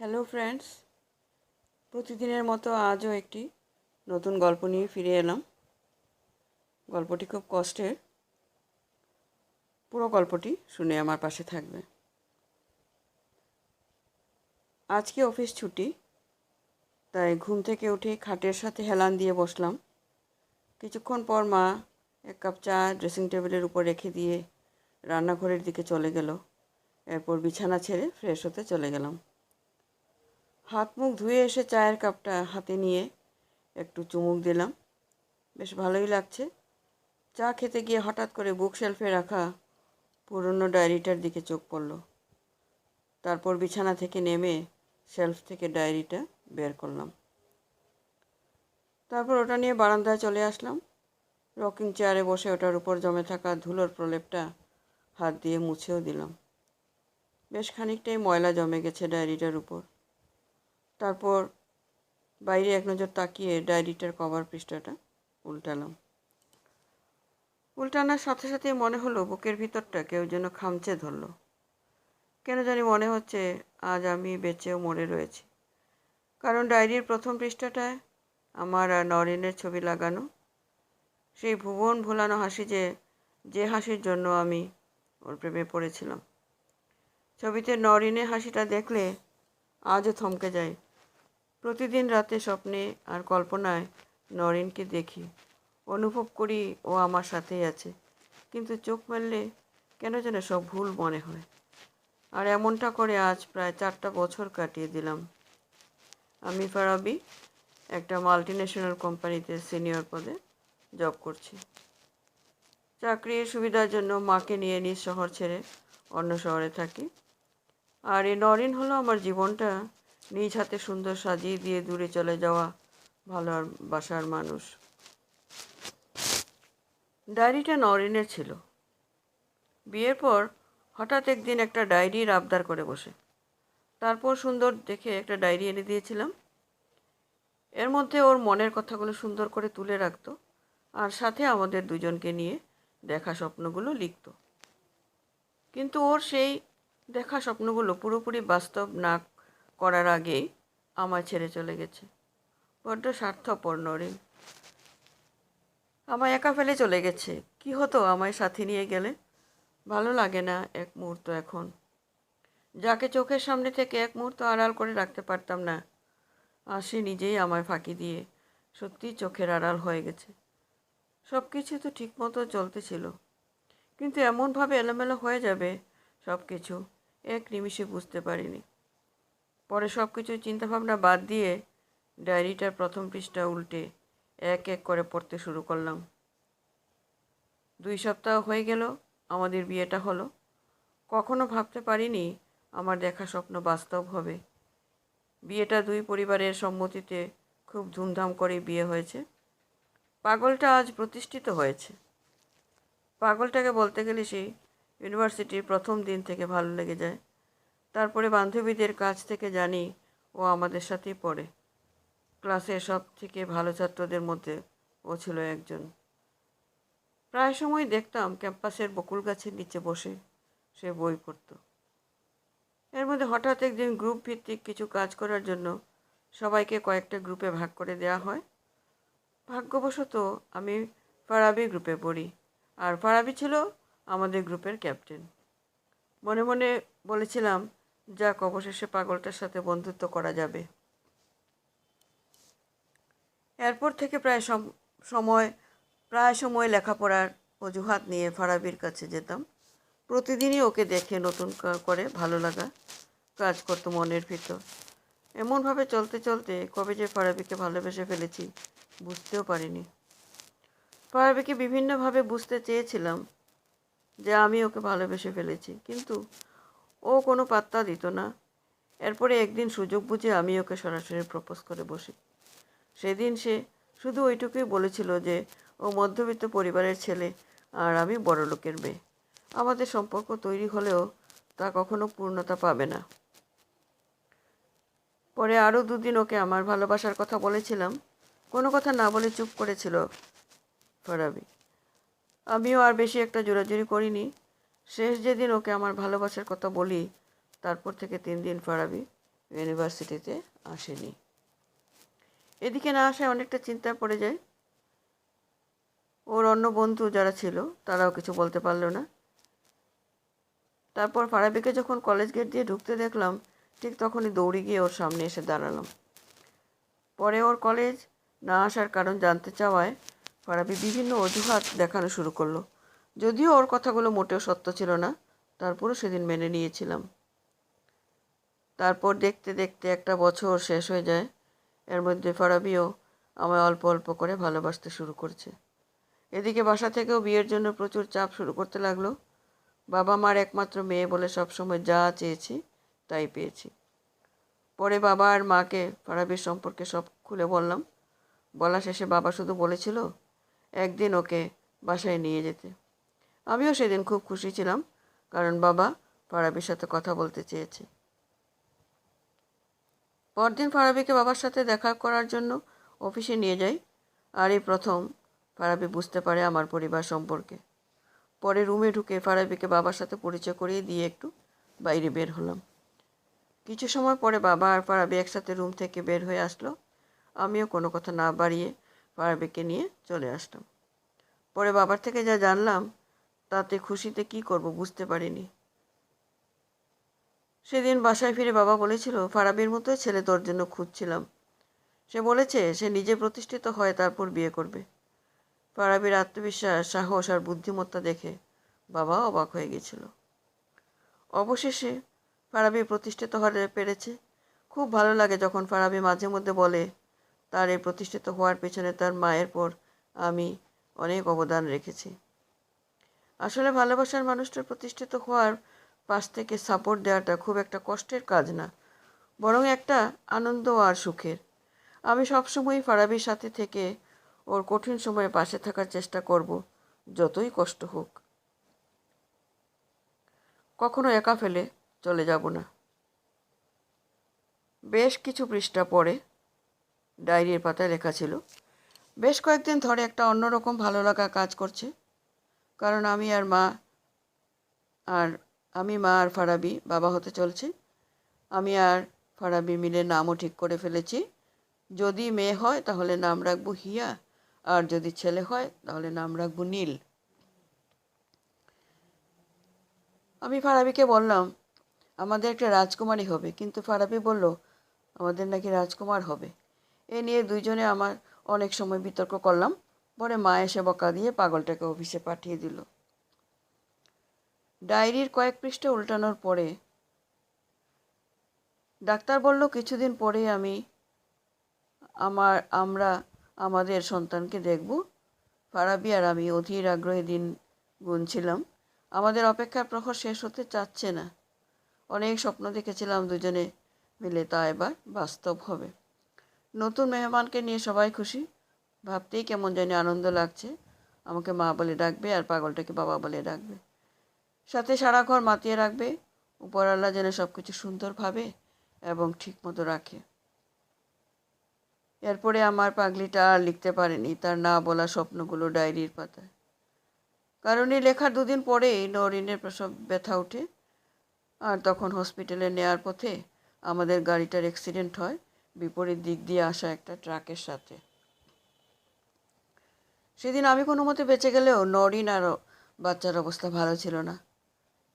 Hello friends প্রতিদিনের মতো আজও একটি নতুন গল্প নিয়ে ফিরে এলাম। গল্পটি খুব কষ্টের। পুরো গল্পটি শুনে আমার পাশে থাকবে। আজকে অফিস ছুটি, তাই ঘুম থেকে উঠে খাটের সাথে হেলান দিয়ে বসলাম। কিছুক্ষণ পর মা এক কাপ চা ড্রেসিং টেবিলের উপর রেখে দিয়ে রান্নাঘরের দিকে চলে গেল। এরপর বিছানা ছেড়ে ফ্রেশ হতে চলে গেলাম। হাত মুখ ধুয়ে এসে চায়ের কাপটা হাতে নিয়ে একটু চুমুক দিলাম। বেশ ভালোই লাগছে। চা খেতে গিয়ে হঠাৎ করে বুক শেলফে রাখা পুরনো ডায়েরিটার দিকে চোখ পড়ল। তারপর বিছানা থেকে নেমে শেলফ থেকে ডায়েরিটা বের করলাম। তারপর ওটা নিয়ে বারান্দায় চলে আসলাম। রকিং চেয়ারে বসে ওটার উপর জমে থাকা ধুলোর প্রলেপটা হাত দিয়ে মুছেও দিলাম। বেশ খানিকটাই ময়লা জমে গেছে ডায়েরিটার উপর। তারপর বাইরে এক নজর তাকিয়ে ডায়েরিটার কভার পৃষ্ঠাটা উল্টালাম। উল্টানোর সাথে সাথে মনে হলো বুকের ভিতরটা কেউ যেন খামচে ধরলো। কেন জানি মনে হচ্ছে আজ আমি বেঁচেও মরে রয়েছি। কারণ ডায়েরির প্রথম পৃষ্ঠাটায় আমার আর নরেনের ছবি লাগানো, সেই ভুবন ভোলানো হাসি যে যে হাসির জন্য আমি ওর প্রেমে পড়েছিলাম। ছবিতে নরিনের হাসিটা দেখলে আজও থমকে যায় প্রতিদিন রাতে স্বপ্নে আর কল্পনায় নরেনকে দেখি। অনুভব করি ও আমার সাথেই আছে। কিন্তু চোখ মেললে কেন যেন সব ভুল মনে হয়। আর এমনটা করে আজ প্রায় চারটা বছর কাটিয়ে দিলাম। আমি ফারাবি, একটা মাল্টি ন্যাশনাল কোম্পানিতে সিনিয়র পদে জব করছি। চাকরির সুবিধার জন্য মাকে নিয়ে নিজ শহর ছেড়ে অন্য শহরে থাকি। আর এই নরিন হলো আমার জীবনটা নিজ হাতে সুন্দর সাজিয়ে দিয়ে দূরে চলে যাওয়া ভালো বাসার মানুষ। ডায়েরিটা নরিনের ছিল। বিয়ের পর হঠাৎ একদিন একটা ডায়েরির আবদার করে বসে। তারপর সুন্দর দেখে একটা ডায়েরি এনে দিয়েছিলাম। এর মধ্যে ওর মনের কথাগুলো সুন্দর করে তুলে রাখতো আর সাথে আমাদের দুজনকে নিয়ে দেখা স্বপ্নগুলো লিখত। কিন্তু ওর সেই দেখা স্বপ্নগুলো পুরোপুরি বাস্তব না করার আগেই আমায় ছেড়ে চলে গেছে। বড্ড স্বার্থপর নরিন আমায় একা ফেলে চলে গেছে। কি হতো আমায় সাথে নিয়ে গেলে? ভালো লাগে না এক মুহূর্ত এখন। যাকে চোখের সামনে থেকে এক মুহূর্ত আড়াল করে রাখতে পারতাম না। আর সে নিজেই আমায় ফাঁকি দিয়ে। সত্যিই চোখের আড়াল হয়ে গেছে। সব কিছু তো ঠিকমতো চলতেছিল। কিন্তু এমনভাবে এলোমেলো হয়ে যাবে সব কিছু এক নিমিষে বুঝতে পারিনি। পরে সব কিছু চিন্তাভাবনা বাদ দিয়ে ডায়েরিটার প্রথম পৃষ্ঠা উল্টে এক এক করে পড়তে শুরু করলাম। দুই সপ্তাহ হয়ে গেল, আমাদের বিয়েটা হলো। কখনো ভাবতে পারিনি আমার দেখা স্বপ্ন বাস্তব হবে। বিয়েটা দুই পরিবারের সম্মতিতে খুব ধুমধাম করে বিয়ে হয়েছে। পাগলটা আজ প্রতিষ্ঠিত হয়েছে। পাগলটাকে বলতে গেলে সেই ইউনিভার্সিটির প্রথম দিন থেকে ভালো লেগে যায়। তারপরে বান্ধবীদের কাছ থেকে জানি ও আমাদের সাথেই পড়ে। ক্লাসের সব থেকে ভালো ছাত্রদের মধ্যে ও ছিল একজন। প্রায় সময় দেখতাম ক্যাম্পাসের বকুল গাছের নিচে বসে সে বই পড়ত। এর মধ্যে হঠাৎ একদিন গ্রুপ ভিত্তিক কিছু কাজ করার জন্য সবাইকে কয়েকটা গ্রুপে ভাগ করে দেওয়া হয়। ভাগ্যবশত আমি ফারাবি গ্রুপে পড়ি আর ফারাবি ছিল আমাদের গ্রুপের ক্যাপ্টেন। মনে মনে বলেছিলাম যাক, অবশেষে পাগলটার সাথে বন্ধুত্ব করা যাবে। এরপর থেকে প্রায় সময় প্রায় সময় লেখাপড়ার অজুহাত নিয়ে ফারাবির কাছে যেতাম। প্রতিদিনই ওকে দেখে নতুন করে ভালো লাগা কাজ করতো মনের ভিতর। এমনভাবে চলতে চলতে কবে যে ফারাবিকে ভালোবেসে ফেলেছি বুঝতেও পারিনি। ফারাবিকে বিভিন্নভাবে বুঝতে চেয়েছিলাম যে আমি ওকে ভালোবেসে ফেলেছি, কিন্তু ও কোনো পাত্তা দিত না। এরপরে একদিন সুযোগ বুঝে আমি ওকে সরাসরি প্রপোজ করে বসি। সেদিন সে শুধু ওইটুকুই বলেছিল যে, ও মধ্যবিত্ত পরিবারের ছেলে আর আমি বড় লোকের মেয়ে। আমাদের সম্পর্ক তৈরি হলেও তা কখনো পূর্ণতা পাবে না। পরে আরও দুদিন ওকে আমার ভালোবাসার কথা বলেছিলাম। কোনো কথা না বলে চুপ করেছিল ফরাবি। আমিও আর বেশি একটা জোরাজুরি করিনি। শেষ যেদিন ওকে আমার ভালোবাসার কথা বলি, তারপর থেকে তিন দিন ফারাবি ইউনিভার্সিটিতে আসেনি। এদিকে না আসায় অনেকটা চিন্তায় পড়ে যায়। ওর অন্য বন্ধু যারা ছিল, তারাও কিছু বলতে পারল না। তারপর ফারাবিকে যখন কলেজ গেট দিয়ে ঢুকতে দেখলাম, ঠিক তখনই দৌড়ে গিয়ে ওর সামনে এসে দাঁড়ালাম। পরে ওর কলেজ না আসার কারণ জানতে চাওয়ায় ফারাবি বিভিন্ন অজুহাত দেখানো শুরু করল। যদিও ওর কথাগুলো মোটেও সত্য ছিল না, তারপরও সেদিন মেনে নিয়েছিলাম। তারপর দেখতে দেখতে একটা বছর শেষ হয়ে যায়, এর মধ্যে ফারাবিও আমায় অল্প অল্প করে ভালোবাসতে শুরু করছে। এদিকে বাসা থেকেও বিয়ের জন্য প্রচুর চাপ শুরু করতে লাগল। বাবা মার একমাত্র মেয়ে বলে সবসময় যা চেয়েছি তাই পেয়েছি। পরে বাবা আর মাকে ফারাবির সম্পর্কে সব খুলে বললাম। বলা শেষে বাবা শুধু বলেছিল, একদিন ওকে বাসায় নিয়ে যেতে। আমিও সেদিন খুব খুশি ছিলাম, কারণ বাবা ফারাবির সাথে কথা বলতে চেয়েছে। পরদিন ফারাবিকে বাবার সাথে দেখা করার জন্য অফিসে নিয়ে যাই, আর এই প্রথম ফারাবি বুঝতে পারে আমার পরিবার সম্পর্কে। পরে রুমে ঢুকে ফারাবিকে বাবার সাথে পরিচয় করিয়ে দিয়ে একটু বাইরে বের হলাম। কিছু সময় পরে বাবা আর ফারাবি একসাথে রুম থেকে বের হয়ে আসলো। আমিও কোনো কথা না বাড়িয়ে ফারাবিকে নিয়ে চলে আসলাম। পরে বাবার থেকে যা জানলাম তাতে খুশিতে কি করব বুঝতে পারিনি। সেদিন বাসায় ফিরে বাবা বলেছিল, ফারাবির মতোই ছেলে তোর জন্য খুঁজছিলাম। সে বলেছে, সে নিজে প্রতিষ্ঠিত হয়, তারপর বিয়ে করবে। ফারাবির আত্মবিশ্বাস, সাহস আর বুদ্ধিমত্তা দেখে বাবা অবাক হয়ে গেছিল। অবশেষে ফারাবি প্রতিষ্ঠিত হতে পেরেছে। খুব ভালো লাগে যখন ফারাবি মাঝে মধ্যে বলে, তার এই প্রতিষ্ঠিত হওয়ার পেছনে তার মায়ের পর আমি অনেক অবদান রেখেছি। আসলে ভালোবাসার মানুষটার প্রতিষ্ঠিত হওয়ার পাশ থেকে সাপোর্ট দেওয়াটা খুব একটা কষ্টের কাজ না। বরং একটা আনন্দ আর সুখের। আমি সবসময়ই ফারাবির সাথে থেকে ওর কঠিন সময়ে পাশে থাকার চেষ্টা করব, যতই কষ্ট হোক। কখনো একা ফেলে চলে যাব না। বেশ কিছু পৃষ্ঠা পরে ডায়েরির পাতায় লেখা ছিল। বেশ কয়েকদিন ধরে একটা অন্যরকম ভালো লাগা কাজ করছে। কারণ আমি আর মা আর আমি, মা আর ফারাবি বাবা হতে চলছে। আমি আর ফারাবি মিলে নামও ঠিক করে ফেলেছি। যদি মেয়ে হয় তাহলে নাম রাখব হিয়া, আর যদি ছেলে হয় তাহলে নাম রাখব নীল। আমি ফারাবিকে বললাম, আমাদের একটা রাজকুমারী হবে। কিন্তু ফারাবি বলল, আমাদের নাকি রাজকুমার হবে। এ নিয়ে দুইজনে আমার অনেক সময় বিতর্ক করলাম। পরে মা এসে বকা দিয়ে পাগলটাকে অফিসে পাঠিয়ে দিল। ডায়েরির কয়েক পৃষ্ঠা উল্টানোর পরে ডাক্তার বলল, কিছুদিন পরে আমি আমার, আমরা আমাদের সন্তানকে দেখব। ফারাবি আর আমি অধীর আগ্রহে দিন গুনছিলাম। আমাদের অপেক্ষার প্রহর শেষ হতে চাচ্ছে না। অনেক স্বপ্ন দেখেছিলাম দুজনে মিলে, তা এবার বাস্তব হবে। নতুন মেহমানকে নিয়ে সবাই খুশি। ভাবতেই কেমন জানি আনন্দ লাগছে। আমাকে মা বলে ডাকবে আর পাগলটাকে বাবা বলে ডাকবে। সাথে সারা ঘর মাতিয়ে রাখবে। উপরওয়ালা যেন সব কিছু সুন্দরভাবে এবং ঠিকমতো রাখে। এরপরে আমার পাগলিটা আর লিখতে পারেনি। তার না বলা স্বপ্নগুলো ডায়েরির পাতায়। কারণ এই লেখার দুদিন পরেই নরিনের প্রসব ব্যথা ওঠে। আর তখন হসপিটালে নেয়ার পথে আমাদের গাড়িটার অ্যাক্সিডেন্ট হয়। বিপরীত দিক দিয়ে আসা একটা ট্রাকের সাথে। সেদিন আমি কোনো মতে বেঁচে গেলেও নরিন আর বাচ্চার অবস্থা ভালো ছিল না।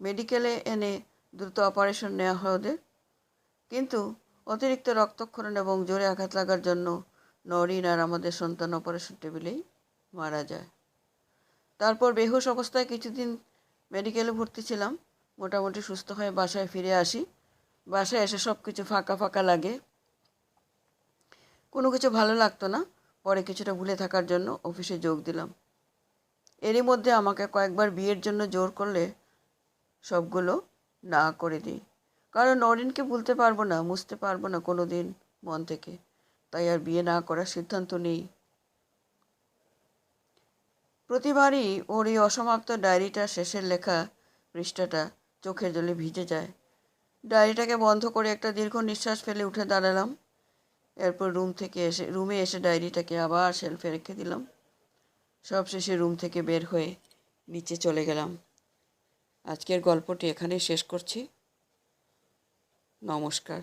মেডিকেলে এনে দ্রুত অপারেশন নেওয়া হয় ওদের। কিন্তু অতিরিক্ত রক্তক্ষরণ এবং জোরে আঘাত লাগার জন্য নরিন আর আমাদের সন্তান অপারেশন টেবিলেই মারা যায়। তারপর বেহুশ অবস্থায় কিছুদিন মেডিকেলে ভর্তি ছিলাম। মোটামুটি সুস্থ হয়ে বাসায় ফিরে আসি। বাসায় এসে সব কিছু ফাঁকা ফাঁকা লাগে। কোনো কিছু ভালো লাগতো না। পরে কিছুটা ভুলে থাকার জন্য অফিসে যোগ দিলাম। এরই মধ্যে আমাকে কয়েকবার বিয়ের জন্য জোর করলে সবগুলো না করে দিই। কারণ নরিনকে ভুলতে পারব না, মুছতে পারব না কোনো দিন মন থেকে। তাই আর বিয়ে না করার সিদ্ধান্ত নেই। প্রতিবারই ওর এই অসমাপ্ত ডায়েরিটা শেষের লেখা পৃষ্ঠাটা চোখের জলে ভিজে যায়। ডায়েরিটাকে বন্ধ করে একটা দীর্ঘ নিঃশ্বাস ফেলে উঠে দাঁড়ালাম। এরপর রুম থেকে এসে রুমে এসে ডায়েরিটাকে আবার শেলফে রেখে দিলাম। সব শেষে রুম থেকে বের হয়ে নিচে চলে গেলাম। আজকের গল্পটি এখানেই শেষ করছি। নমস্কার।